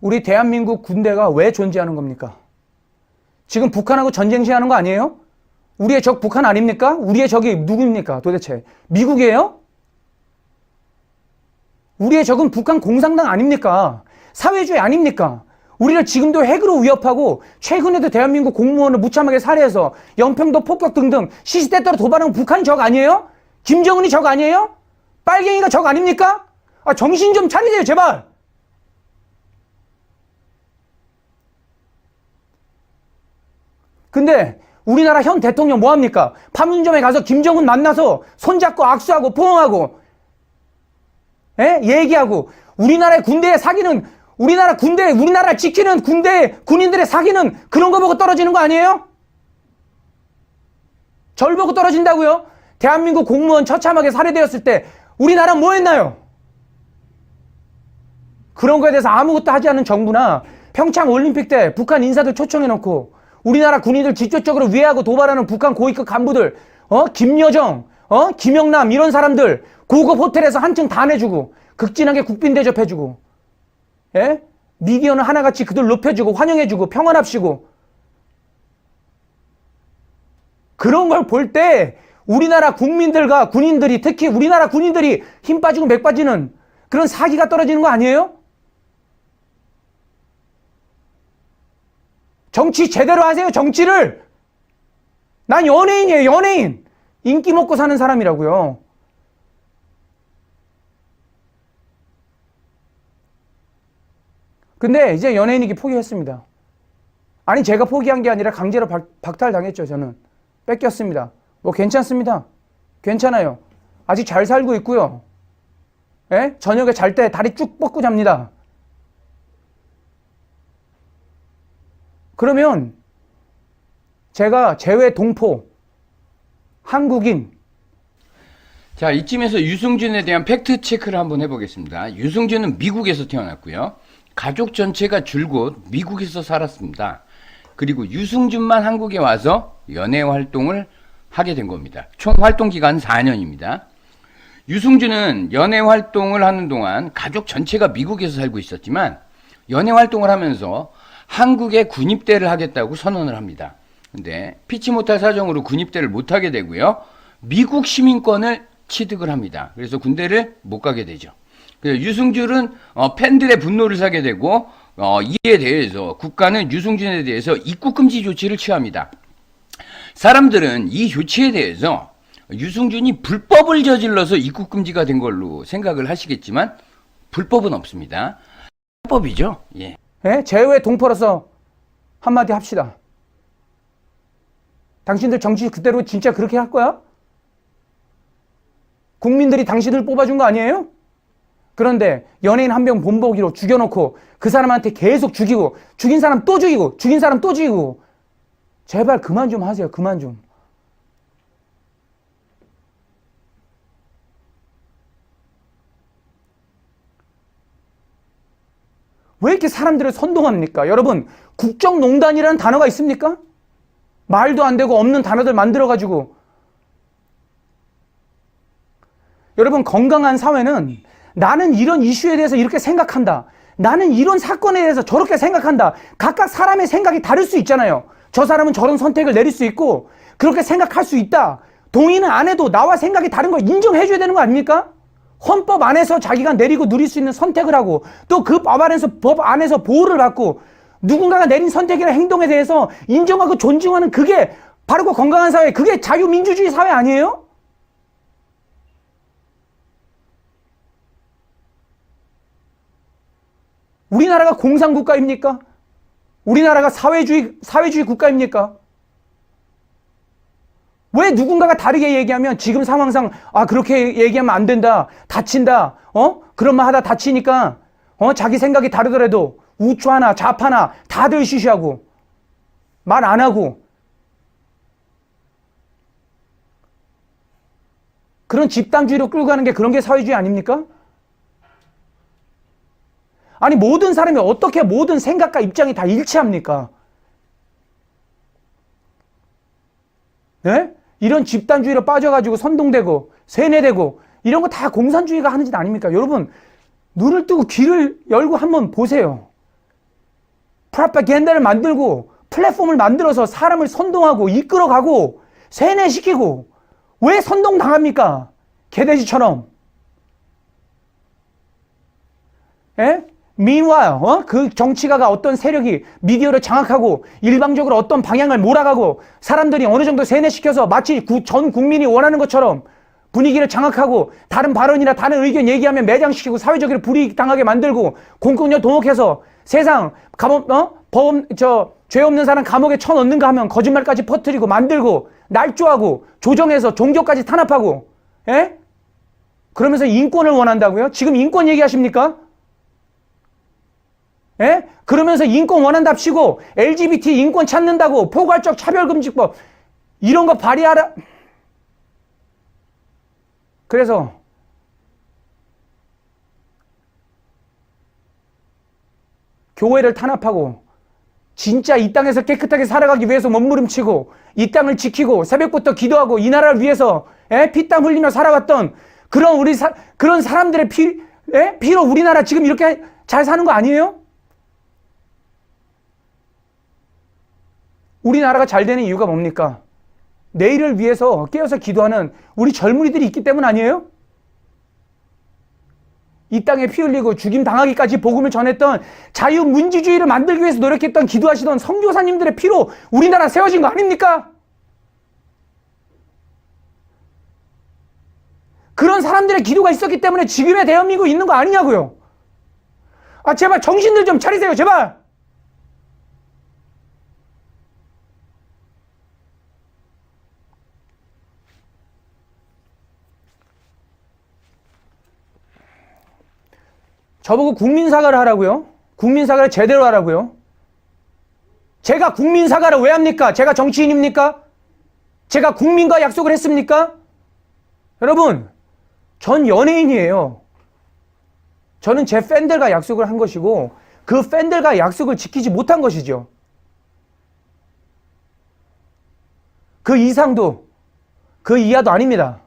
우리 대한민국 군대가 왜 존재하는 겁니까? 지금 북한하고 전쟁 시하는 거 아니에요? 우리의 적 북한 아닙니까? 우리의 적이 누구입니까? 도대체 미국이에요? 우리의 적은 북한 공산당 아닙니까? 사회주의 아닙니까? 우리를 지금도 핵으로 위협하고 최근에도 대한민국 공무원을 무참하게 살해해서 연평도 폭격 등등 시시때때로 도발하는 북한이 적 아니에요? 김정은이 적 아니에요? 빨갱이가 적 아닙니까? 아, 정신 좀 차리세요, 제발! 근데 우리나라 현 대통령 뭐합니까? 판문점에 가서 김정은 만나서 손잡고 악수하고 포옹하고 예? 얘기하고 우리나라의 군대의 사기는 우리나라 군대 우리나라 지키는 군대 군인들의 사기는 그런 거 보고 떨어지는 거 아니에요? 절 보고 떨어진다고요? 대한민국 공무원 처참하게 살해되었을 때 우리나라 뭐 했나요? 그런 거에 대해서 아무것도 하지 않은 정부나 평창 올림픽 때 북한 인사들 초청해 놓고 우리나라 군인들 직접적으로 위해하고 도발하는 북한 고위급 간부들 어? 김여정 어? 김영남 이런 사람들 고급 호텔에서 한층 다 내주고 극진하게 국빈 대접해주고 예? 미디어는 하나같이 그들 높여주고 환영해주고 평안합시고. 그런 걸 볼 때 우리나라 국민들과 군인들이 특히 우리나라 군인들이 힘 빠지고 맥 빠지는 그런 사기가 떨어지는 거 아니에요? 정치 제대로 하세요, 정치를! 난 연예인이에요, 연예인! 인기 먹고 사는 사람이라고요. 근데 이제 연예인이기 포기했습니다. 아니, 제가 포기한 게 아니라 강제로 박, 박탈당했죠, 저는. 뺏겼습니다. 뭐 괜찮습니다. 괜찮아요. 아직 잘 살고 있고요. 예? 저녁에 잘 때 다리 쭉 뻗고 잡니다. 그러면 제가 제외 동포, 한국인, 자, 이쯤에서 유승준에 대한 팩트 체크를 한번 해보겠습니다. 유승준은 미국에서 태어났고요. 가족 전체가 줄곧 미국에서 살았습니다. 그리고 유승준만 한국에 와서 연애 활동을 하게 된 겁니다. 총 활동 기간 4년입니다. 유승준은 연애 활동을 하는 동안 가족 전체가 미국에서 살고 있었지만 연애 활동을 하면서 한국에 군입대를 하겠다고 선언을 합니다. 근데 피치 못할 사정으로 군입대를 못 하게 되고요. 미국 시민권을 취득을 합니다. 그래서 군대를 못 가게 되죠. 그래서 유승준은 어, 팬들의 분노를 사게 되고 어, 이에 대해서 국가는 유승준에 대해서 입국 금지 조치를 취합니다. 사람들은 이 조치에 대해서 유승준이 불법을 저질러서 입국 금지가 된 걸로 생각을 하시겠지만 불법은 없습니다. 합법이죠. 예. 예? 제외 동포로서 한마디 합시다. 당신들 정치 그대로 진짜 그렇게 할 거야? 국민들이 당신을 뽑아준 거 아니에요? 그런데 연예인 한 명 본보기로 죽여놓고 그 사람한테 계속 죽이고 죽인 사람 또 죽이고 죽인 사람 또 죽이고 제발 그만 좀 하세요. 그만 좀. 왜 이렇게 사람들을 선동합니까? 여러분, 국정농단이라는 단어가 있습니까? 말도 안 되고 없는 단어들 만들어가지고. 여러분, 건강한 사회는 나는 이런 이슈에 대해서 이렇게 생각한다. 나는 이런 사건에 대해서 저렇게 생각한다. 각각 사람의 생각이 다를 수 있잖아요. 저 사람은 저런 선택을 내릴 수 있고, 그렇게 생각할 수 있다. 동의는 안 해도 나와 생각이 다른 걸 인정해줘야 되는 거 아닙니까? 헌법 안에서 자기가 내리고 누릴 수 있는 선택을 하고 또 그 법 안에서 법 안에서 보호를 받고 누군가가 내린 선택이나 행동에 대해서 인정하고 존중하는 그게 바르고 건강한 사회, 그게 자유민주주의 사회 아니에요? 우리나라가 공산국가입니까? 우리나라가 사회주의, 사회주의 국가입니까? 왜 누군가가 다르게 얘기하면 지금 상황상 아 그렇게 얘기하면 안 된다 다친다 어 그런 말 하다 다치니까 어 자기 생각이 다르더라도 우추하나 좌파나 다들 쉬쉬하고 말 안 하고 그런 집단주의로 끌고 가는 게 그런 게 사회주의 아닙니까? 아니 모든 사람이 어떻게 모든 생각과 입장이 다 일치합니까? 네? 이런 집단주의로 빠져가지고 선동되고 세뇌되고 이런 거 다 공산주의가 하는 짓 아닙니까? 여러분 눈을 뜨고 귀를 열고 한번 보세요. 프라파겐다를 만들고 플랫폼을 만들어서 사람을 선동하고 이끌어가고 세뇌시키고 왜 선동당합니까? 개돼지처럼. 예? Meanwhile, 어? 그 정치가가 어떤 세력이 미디어를 장악하고 일방적으로 어떤 방향을 몰아가고 사람들이 어느 정도 세뇌시켜서 마치 구- 전 국민이 원하는 것처럼 분위기를 장악하고 다른 발언이나 다른 의견 얘기하면 매장시키고 사회적으로 불이익 당하게 만들고 공권력 동혹해서 세상 감옥 어? 범, 저, 죄 없는 사람 감옥에 쳐넣는가 하면 거짓말까지 퍼뜨리고 만들고 날조하고 조정해서 종교까지 탄압하고 예? 그러면서 인권을 원한다고요? 지금 인권 얘기하십니까? 예? 그러면서 인권 원한답시고 LGBT 인권 찾는다고 포괄적 차별금지법 이런 거 발의하라. 그래서 교회를 탄압하고 진짜 이 땅에서 깨끗하게 살아가기 위해서 몸부림치고 이 땅을 지키고 새벽부터 기도하고 이 나라를 위해서 예? 피땀 흘리며 살아갔던 그런 우리 사, 그런 사람들의 피, 예? 피로 우리나라 지금 이렇게 잘 사는 거 아니에요? 우리나라가 잘 되는 이유가 뭡니까? 내일을 위해서 깨어서 기도하는 우리 젊은이들이 있기 때문 아니에요? 이 땅에 피 흘리고 죽임 당하기까지 복음을 전했던 자유민주주의를 만들기 위해서 노력했던 기도하시던 선교사님들의 피로 우리나라 세워진 거 아닙니까? 그런 사람들의 기도가 있었기 때문에 지금의 대한민국 있는 거 아니냐고요. 아 제발 정신들 좀 차리세요 제발. 저보고 국민사과를 하라고요? 국민사과를 제대로 하라고요? 제가 국민사과를 왜 합니까? 제가 정치인입니까? 제가 국민과 약속을 했습니까? 여러분, 전 연예인이에요. 저는 제 팬들과 약속을 한 것이고, 그 팬들과 약속을 지키지 못한 것이죠. 그 이상도, 그 이하도 아닙니다.